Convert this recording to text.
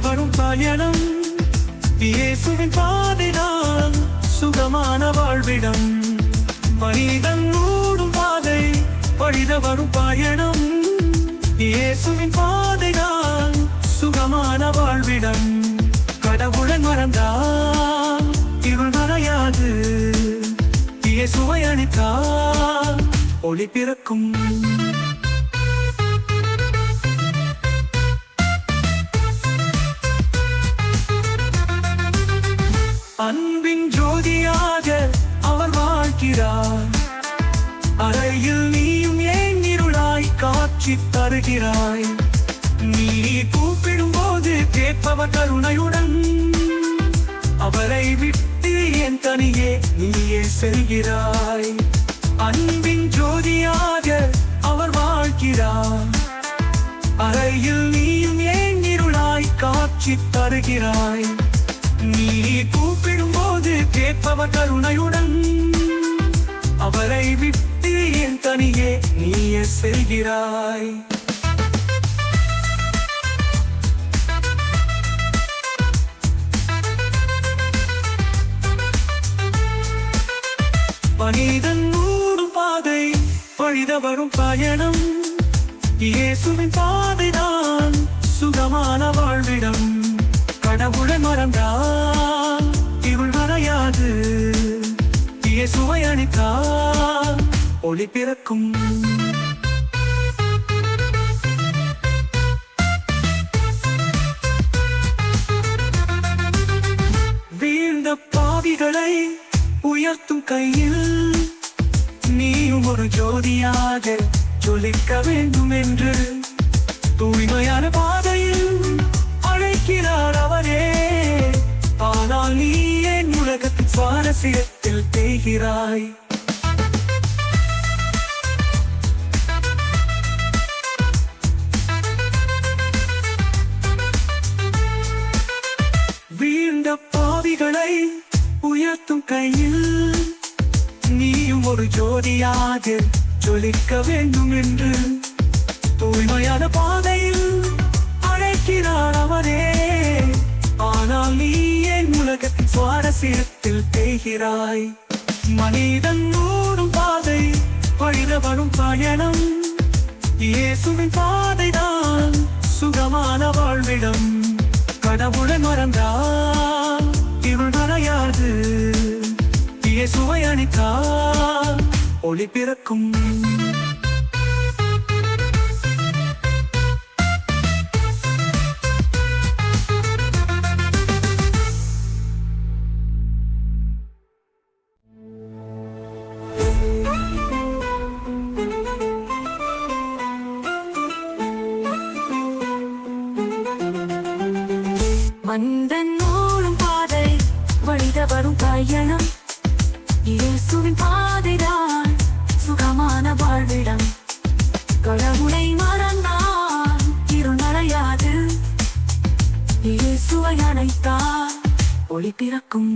வரும் பயணம். இயேசுவின் பாதைதான் சுகமான வாழ்விடம். மனிதன் ஓடும் பாதை பழித வரும் பயணம். இயேசுவின் பாதைதான் சுகமான வாழ்விடம். கடவுளன் மறந்தால் இருள் மறையாது. இயேசுவை அணித்தால் ஒளி பிறக்கும். அன்பின் ஜோதியாக அவர் வாழ்கிறார். அறையில் நீயும் ஏன் இருளாய் காட்சி தருகிறாய்? நீ கூப்பிடும் போது கேட்பவர் கருணையுடன். அவரை விட்டு என் தனியே நீயே செல்கிறாய். அன்பின் ஜோதியாக அவர் வாழ்கிறார். அறையில் நீயும் ஏன் இருளாய் காட்சி தருகிறாய்? கேட்பவர் கருணையுடன். அவரை விட்டு என் தனியே நீயே செல்கிறாய். மனிதன் நூடும் பாதை பழித வரும் பயணம். இயேசுவின் பாதைதான் சுகமான வாழ்விடம். கடவுளை மறந்தார் ஒளி பிறக்கும். வீழ்ந்த பாவிகளை உயர்த்தும் கையில் நீயும் ஒரு ஜோதியாக ஜொலிக்க வேண்டும் என்று தூய்மையான பாதையில் அழைக்கிறார் அவரே. ஆனால் நீ என் உலகத்தின் சுவாரஸ்யத்தில் தேய்கிறாய்? வீழ்ந்த பாவிகளை உயர்த்தும் கையில் நீயும் ஒரு ஜோதியாக ஜொலிக்க வேண்டும் என்று தூய்மையான பாதையில் அழைக்கிறார் அவரே. ஆனால் நீ என் உலகத்தின் சுவாரஸ்யத்தில் தேய்கிறாய்? மனிதன் ஓடும் பாதை வழித பயணம். இயேசுவின் பாதைதான் சுகமான வாழ்விடம். கடவுளை மறந்தார் ஒளி பிறக்கும். மந்தன் ஓடும் பாதை வழித வரும் பயணம். இயேசுவின் பாதைதான். சுகமான வாழ்விடம். கடவுளை மறந்தான் இருநடையாது இயேசுவை அணைத்தால் ஒளி பிறக்கும்